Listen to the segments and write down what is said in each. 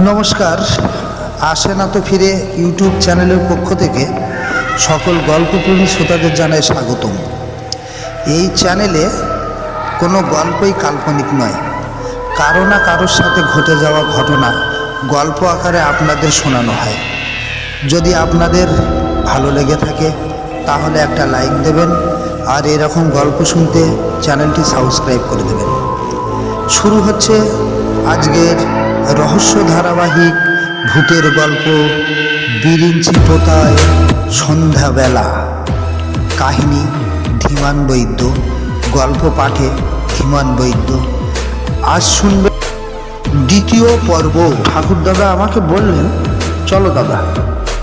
নমস্কার। আসে না তো ফিরে ইউটিউব চ্যানেলের পক্ষ থেকে সকল গল্পপ্রেমী শ্রোতাদের জানায় স্বাগতম। এই চ্যানেলে কোনো গল্পই কাল্পনিক নয়। কারও না কারোর সাথে ঘটে যাওয়া ঘটনা গল্প আকারে আপনাদের শোনানো হয়। যদি আপনাদের ভালো লেগে থাকে, তাহলে একটা লাইক দেবেন আর এরকম গল্প শুনতে চ্যানেলটি সাবস্ক্রাইব করে দেবেন। শুরু হচ্ছে আজকের রহস্য ধারাবাহিক ভূতের গল্প বিরিঞ্চি পোতায় সন্ধ্যাবেলা। কাহিনী ধীমান বৈদ্য, গল্প পাঠে ধীমান বৈদ্য। আজ শুনবে দ্বিতীয় পর্ব। ঠাকুর দাদা আমাকে বললেন, চলো দাদা,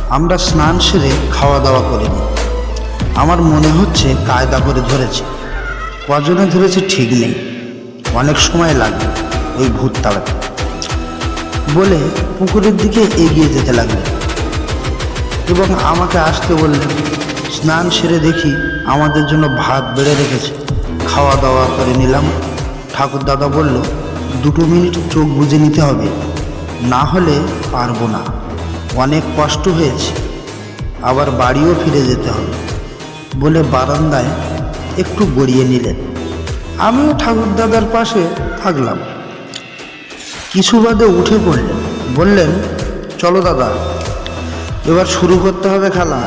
আমরা স্নান সেরে খাওয়া দাওয়া করে নিই। আমার মনে হচ্ছে কায়দা করে ধরেছে। কজনে ধরেছে ঠিক নেই। অনেক সময় লাগবে ওই ভূত তাড়াতে। বলে পুকুরের দিকে এগিয়ে যেতে লাগলেন এবং আমাকে আসতে বললেন স্নান সেরে দেখি আমাদের জন্য ভাত বেড়ে রেখেছে। খাওয়া দাওয়া করে নিলাম। ঠাকুর দাদা বলল, দুটো মিনিট চোখ বুজে নিতে হবে। না হলে পারব না। অনেক কষ্ট হয়েছে। আবার বাড়িও ফিরে যেতে হবে। বলে বারান্দায় একটু গড়িয়ে নিলেন। আমিও ঠাকুর দাদার পাশে থাকলাম। কিছু বাদে উঠে পড়লেন। বললেন, চলো দাদা, এবার শুরু করতে হবে খেলা।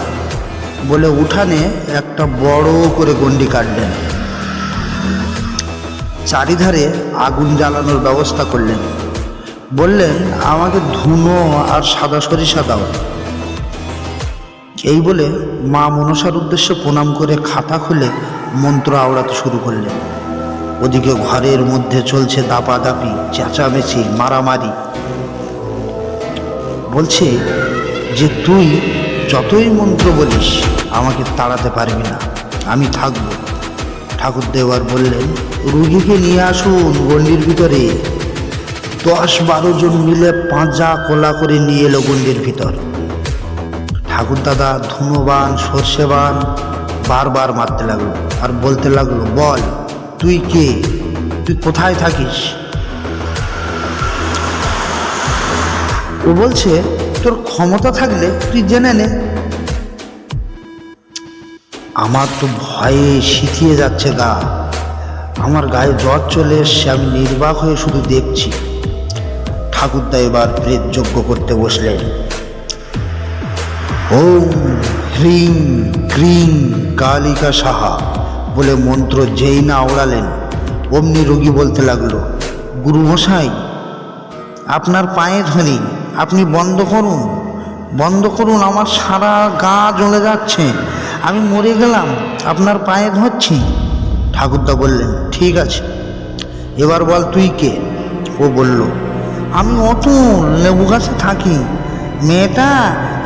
বলে উঠানে একটা বড় করে গন্ডি কাটলেন। চারিধারে আগুন জ্বালানোর ব্যবস্থা করলেন। বললেন, আমাকে ধুনো আর সাদা সরিষা দাও। এই বলে মা মনসার উদ্দেশ্যে প্রণাম করে খাতা খুলে মন্ত্র আওড়াতে শুরু করলেন। ওদিকে ঘরের মধ্যে চলছে দাপাদাপি, চেঁচামেচি, মারামারি। বলছে যে, তুই যতই মন্ত্র বলিস, আমাকে তাড়াতে পারবি না। আমি থাকব। ঠাকুর দেওয়ার বললেন, রুগীকে নিয়ে আসুন গণ্ডির ভিতরে। দশ বারো জন মিলে পাঁজা কোলা করে নিয়ে এলো গণ্ডির ভিতর। ঠাকুর দাদা ধুনোবান সর্ষেবান বারবার মারতে লাগল আর বলতে লাগল, বল তুই কে? তুই কোথায় থাকিস? ও বলছে, তোর ক্ষমতা থাকলে তুই জেনে নে। আমার তো ভয়ে শিখিয়ে যাচ্ছে গা। আমার গায়ে জ্বর চলে এসছে, আমি নির্বাক হয়ে শুধু দেখছি। ঠাকুরদা এবার প্রেত যজ্ঞ করতে বসলেন। ওম হ্রিং ক্রিং কালিকা সাহা। বলে মন্ত্র যেই না ওড়ালেন, অমনি রোগী বলতে লাগল, গুরুমশাই, আপনার পায়ে ধরি আপনি বন্ধ করুন বন্ধ করুন, আমার সারা গা জ্বলে যাচ্ছে, আমি মরে গেলাম, আপনার পায়ে ধরছি ঠাকুরদা বললেন, ঠিক আছে, এবার বল তুই কে? ও বলল, আমি অতুল লেবু গাছে থাকি। মেয়েটা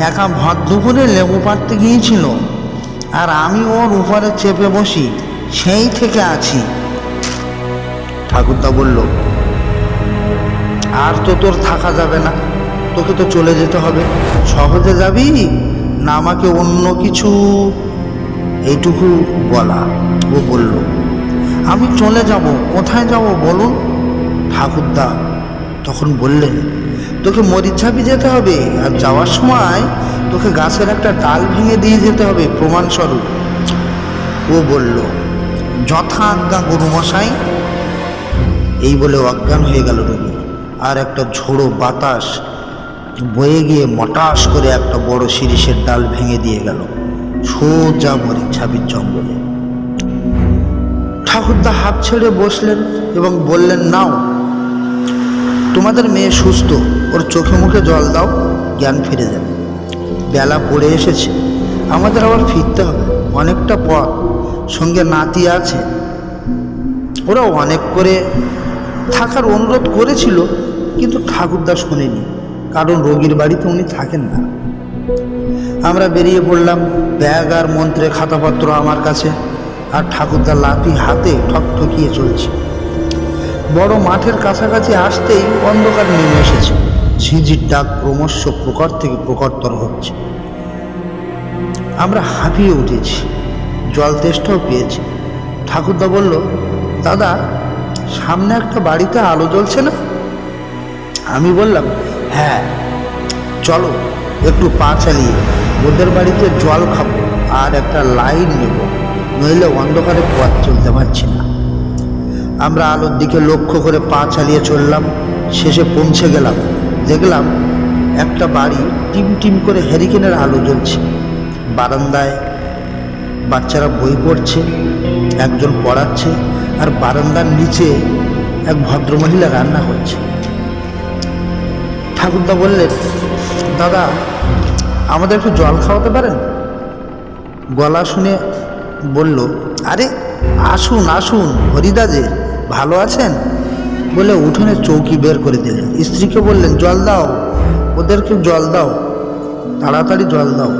একা ভর দুপুরে লেবু পাড়তে গিয়েছিল আর আমি ওর উপরে চেপে বসি, সেই থেকে আছি। ঠাকুরদা বলল, আর তো তোর থাকা যাবে না, তোকে তো চলে যেতে হবে। সহজে যাবি না আমাকে অন্য কিছু? এইটুকু বলা। ও বলল, আমি চলে যাব, কোথায় যাব বলুন? ঠাকুরদা তখন বললেন, তোকে মরিচাপি যেতে হবে, আর যাওয়ার সময় তোকে গাছের একটা ডাল ভেঙে দিয়ে যেতে হবে, প্রমাণস্বরূপ। ও বলল, যথা আজ্ঞা গরুমশাই। এই বলে অজ্ঞান হয়ে গেল রোগী আর একটা ঝোড়ো বাতাস বয়ে গিয়ে মটাস করে একটা বড় শিরিষের ডাল ভেঙে দিয়ে গেল, সোজা মরি ছাবির জঙ্গলে। ঠাকুরদা হাত ছেড়ে বসলেন এবং বললেন, নাও, তোমাদের মেয়ে সুস্থ, ওর চোখে মুখে জল দাও, জ্ঞান ফিরে যাবে। বেলা পড়ে এসেছে। আমাদের আবার ফিরতে হবে, অনেকটা পথ সঙ্গে নাতি আছে। ওরা অনেক করে থাকার অনুরোধ করেছিল, কিন্তু ঠাকুরদা শোনেনি, কারণ রোগীর বাড়িতে উনি থাকেন না। আমরা বেরিয়ে পড়লাম, ব্যাগ আর মন্ত্রের খাতাপত্র আমার কাছে, আর ঠাকুরদার লাঠি হাতে ঠকঠকিয়ে চলছে। বড় মাঠের কাছাকাছি আসতেই অন্ধকার নেমে এসেছে। ঝিঝির ডাক ক্রমশ প্রকট থেকে প্রকটতর হচ্ছে। আমরা হাঁপিয়ে উঠেছি, জল তেষ্টাও পেয়েছি। ঠাকুরদা বলল, দাদা, সামনে একটা বাড়িতে আলো জ্বলছে না? আমি বললাম হ্যাঁ চলো, একটু পা চালিয়ে ওদের বাড়িতে জল খাব আর একটা লাইট নেব, নইলে অন্ধকারে পথ চলতে পারছি না। আমরা আলোর দিকে লক্ষ্য করে পা চালিয়ে চললাম, শেষে পৌঁছে গেলাম। দেখলাম একটা বাড়ি টিম টিম করে হ্যারিকেনের আলো জ্বলছে। বারান্দায় বাচ্চারা বই পড়ছে, একজন পড়াচ্ছে আর বারান্দার নিচে এক ভদ্রমহিলা রান্না করছে। ঠাকুরদা বললেন, দাদা, আমাদের একটু জল খাওয়াতে পারেন? গলা শুনে বলল, আরে, আসুন আসুন হরিদা যে ভালো আছেন? বলে উঠোনে চৌকি বের করে দিলেন। স্ত্রীকে বললেন, জল দাও। ওদেরকে জল দাও। তাড়াতাড়ি জল দাও।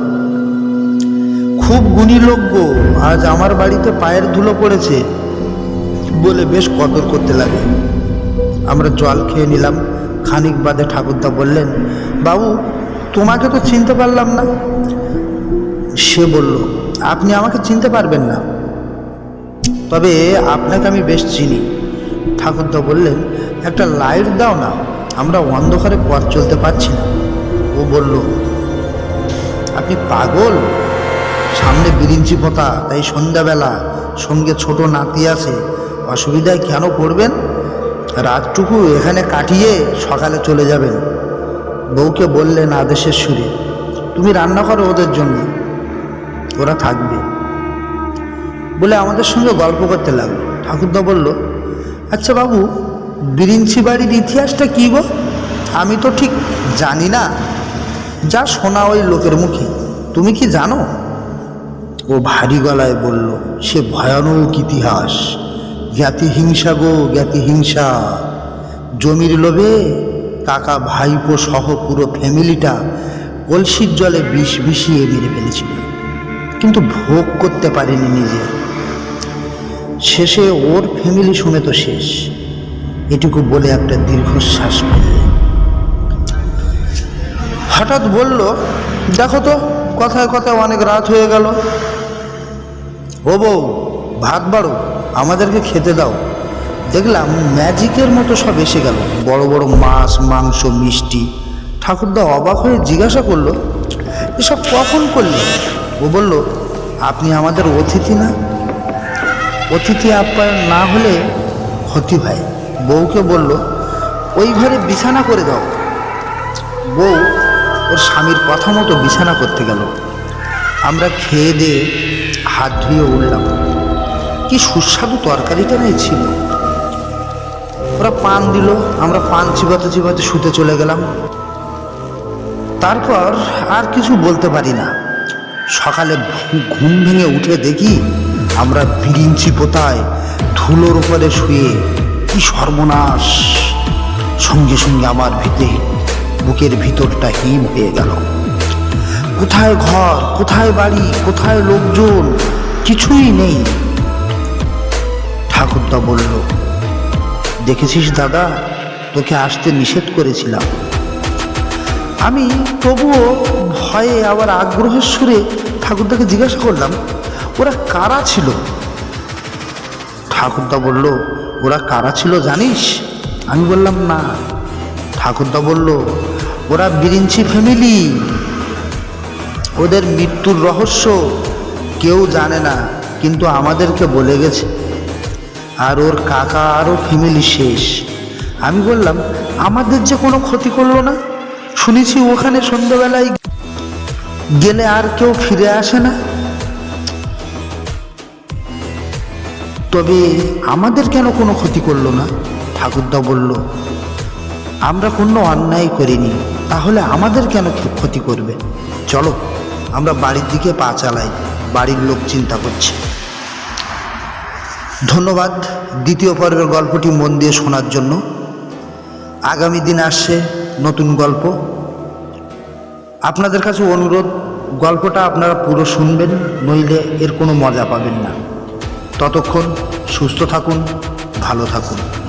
খুব গুণী লোক গো, আজ আমার বাড়িতে পায়ের ধুলো পড়েছে বলে বেশ কদর করতে লাগে আমরা জল খেয়ে নিলাম। খানিক বাদে ঠাকুরদা বললেন, বাবু, তোমাকে তো চিনতে পারলাম না। সে বলল, আপনি আমাকে চিনতে পারবেন না। তবে আপনাকে আমি বেশ চিনি। ঠাকুরদা বললেন, একটা লাইট দাও না, আমরা অন্ধকারে পথ চলতে পারছি না। ও বলল, আপনি পাগল? সামনে বিরিঞ্চি পোতা, তাই সন্ধ্যাবেলা সঙ্গে ছোট নাতি আছে, অসুবিধায় কেন পড়বেন? রাতটুকু এখানে কাটিয়ে সকালে চলে যাবেন। বউকে বললেন আদেশের সুরে, তুমি রান্না করো ওদের জন্য, ওরা থাকবে। বলে আমাদের সঙ্গে গল্প করতে লাগল। ঠাকুরদা বলল আচ্ছা বাবু বিরিঞ্চি বাড়ির ইতিহাসটা কী গো? আমি তো ঠিক জানি না। যা শোনা ওই লোকের মুখে। তুমি কি জানো? ও ভারী গলায় বলল, সে ভয়ানক ইতিহাস। জ্ঞাতি হিংসা গো, জ্ঞাতি হিংসা। জমির লোভে কাকা ভাইপো সহ পুরো ফ্যামিলিটা কলসির জলে বিষ বিষিয়ে মেরে ফেলেছিল। কিন্তু ভোগ করতে পারেনি নিজে। শেষে ওর ফ্যামিলি শুনে তো শেষ। এটুকু বলে একটা দীর্ঘশ্বাস ফেললে হঠাৎ বলল, দেখো তো, কথায় কথায় অনেক রাত হয়ে গেল। ও বউ, ভাত বাড়ো, আমাদেরকে খেতে দাও। দেখলাম ম্যাজিকের মতো সব এসে গেল। বড় বড় মাছ, মাংস, মিষ্টি। ঠাকুরদা অবাক হয়ে জিজ্ঞাসা করল, এসব কখন করলে? ও বলল, আপনি আমাদের অতিথি না? অতিথি আপ্যায়ন না হলে ক্ষতি হয়। বউকে বলল, ওই ঘরে বিছানা করে দাও। বউ ওর স্বামীর কথা মতো বিছানা করতে গেল। আমরা খেয়ে দিয়ে হাত ধুয়ে উঠলাম। কি সুস্বাদু তরকারিটা নেই ছিল। ওরা পান দিল, আমরা পান চিবাতে চিবাতে শুতে চলে গেলাম। তারপর আর কিছু বলতে পারি না। সকালে ঘুম ভেঙে উঠে দেখি আমরা বিরিঞ্চি পোতায় ধুলোর উপরে শুয়ে কি সর্বনাশ। সঙ্গে সঙ্গে আমার ভিতে বুকের ভিতরটা হিম হয়ে গেল। কোথায় ঘর, কোথায় বাড়ি, কোথায় লোকজন? কিছুই নেই। ঠাকুরদা বলল, দেখেছিস দাদা, তোকে আসতে নিষেধ করেছিলাম। আমি তবুও ভয়ে আবার আগ্রহের সুরে ঠাকুরদাকে জিজ্ঞাসা করলাম ওরা কারা ছিল? ঠাকুরদা বলল, ওরা কারা ছিল জানিস? আমি বললাম, না। ঠাকুরদা বলল, ওরা বিরিঞ্চি ফ্যামিলি। ওদের মৃত্যুর রহস্য কেউ জানে না, কিন্তু আমাদেরকে বলে গেছে। আর ওর কাকা আরও ফ্যামিলি শেষ। আমি বললাম, আমাদের যে কোনো ক্ষতি করল না? শুনেছি ওখানে সন্ধ্যাবেলায় গেলে আর কেউ ফিরে আসে না। তবে আমাদের কেন কোনো ক্ষতি করল না? ঠাকুরদা বলল, আমরা কোনো অন্যায় করিনি, তাহলে আমাদের কেন ক্ষ- ক্ষতি করবে? চলো, আমরা বাড়ির দিকে পা চালাই, বাড়ির লোক চিন্তা করছে। ধন্যবাদ দ্বিতীয় পর্বের গল্পটি মন দিয়ে শোনার জন্য। আগামী দিন আসছে নতুন গল্প। আপনাদের কাছে অনুরোধ, গল্পটা আপনারা পুরো শুনবেন, নইলে এর কোনো মজা পাবেন না। ততক্ষণ সুস্থ থাকুন ভালো থাকুন।